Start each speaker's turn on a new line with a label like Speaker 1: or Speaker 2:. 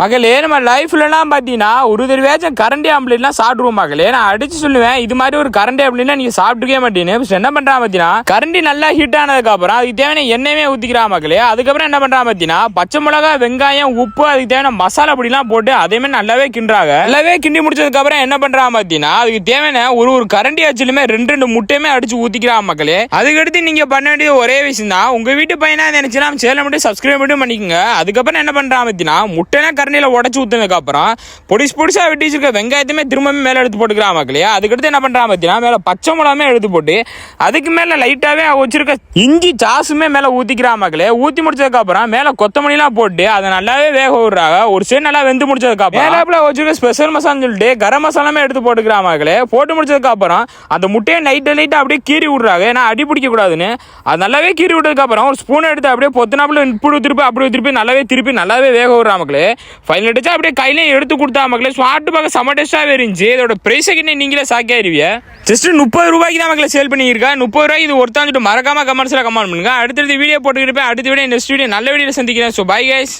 Speaker 1: மகளே நம்ம லைஃப்லலாம் பார்த்தீங்கன்னா ஒரு தடவையாச்சும் கரண்டி ஆம்லேட்லாம் சாப்பிடுவோம் மகளே. நான் அடிச்சு சொல்லுவேன் இது மாதிரி ஒரு கரண்டி ஆம்லேட்னா நீங்கள் சாப்பிட்டுக்கவே மாட்டேன்னு என்ன பண்ணுறான் பார்த்தீங்கன்னா கரண்டி நல்லா ஹீட் ஆனதுக்கு அப்புறம் அதுக்கு தேவையான எண்ணெயுமே ஊற்றிக்கிறா மகளே. அதுக்கப்புறம் என்ன பண்ணுறான் பார்த்தீங்கன்னா பச்சை மிளகா வெங்காயம் உப்பு அதுக்கு தேவையான மசாலா பொடிலாம் போட்டு அதே மாதிரி நல்லாவே கிண்டுறாங்க. நல்லாவே கிண்டி முடிச்சதுக்கு அப்புறம் என்ன பண்ணுறா பார்த்தீங்கன்னா அதுக்கு தேவையான ஒரு ஒரு கரண்டி ஆச்சுலுமே ரெண்டு ரெண்டு முட்டையுமே அடிச்சு ஊற்றிக்கிறான் மக்களே அதுக்கடுத்து நீங்கள் பண்ண வேண்டிய ஒரே விஷயம் தான் உங்கள் வீட்டு பையனாக நினச்சினா சேனல் மட்டும் சப்ஸ்கிரைப் மட்டும் பண்ணிக்கோங்க. அதுக்கப்புறம் என்ன பண்றான் பார்த்தீங்கன்னா முட்டைனா தண்ணியில் உடச்சி ஊத்துனதுக்கு அப்புறம் பொடிசு பொடிசாக வெட்டி வச்சிருக்க வெங்காயத்தையுமே திரும்பவும் மேலே எடுத்து போட்டுக்கிறான் மக்களையா அதுக்கடுத்து என்ன பண்ணுறான் பார்த்தீங்கன்னா மேலே பச்சை மிளகாமே எடுத்து போட்டு அதுக்கு மேலே லைட்டாகவே வச்சிருக்க இஞ்சி சாசுமே மேலே ஊற்றிக்கிறான் மக்களே. ஊற்றி முடிச்சதுக்கு அப்புறம் கொத்தமல்லிலாம் போட்டு அதை நல்லாவே வேக விடுறாங்க. ஒரு சைடு நல்லா வெந்து முடிச்சதுக்கு அப்புறம் வச்சிருக்க ஸ்பெஷல் மசாலான்னு சொல்லிட்டு கரம் மசாலாமே எடுத்து போட்டுக்கிறான் மக்களே. போட்டு முடிச்சதுக்கு அப்புறம் அந்த முட்டையை நைட்டு லைட்டாக அப்படியே கீறி விடுறாங்க. ஏன்னா அடி பிடிக்க கூடாதுன்னு அது நல்லாவே கீறி விட்டதுக்கு அப்புறம் ஒரு ஸ்பூன் எடுத்து அப்படியே பொத்துனாப்புல இப்படி திருப்பி அப்படி திருப்பி நல்லாவே திருப்பி நல்லாவே வேக விடுறா மக்களே. ஃபைனல் அடிச்சா அப்படியே கையிலையும் எடுத்து கொடுத்தா மக்களே. ஸ்மார்ட் பார்க்க செம டெஸ்ட்டாகவே இருந்துச்சு. இதோட ப்ரைஸை கிட்ட நீங்களே சாக்கியாருவிய ஜஸ்ட் முப்பது ரூபாய்க்கு தான் மக்களே சேல் பண்ணியிருக்கேன் முப்பது ரூபாய்க்கு இது ஒருத்தான் மறக்காம கமெண்ட்ஸில் கமெண்ட் பண்ணுங்க. அடுத்தடுத்து வீடியோ போட்டுக்கிட்டு இருப்பேன். அடுத்த வீடியோ நெக்ஸ்ட் வீடியோ நல்ல வீடியோ சந்திக்கிறேன். So bye guys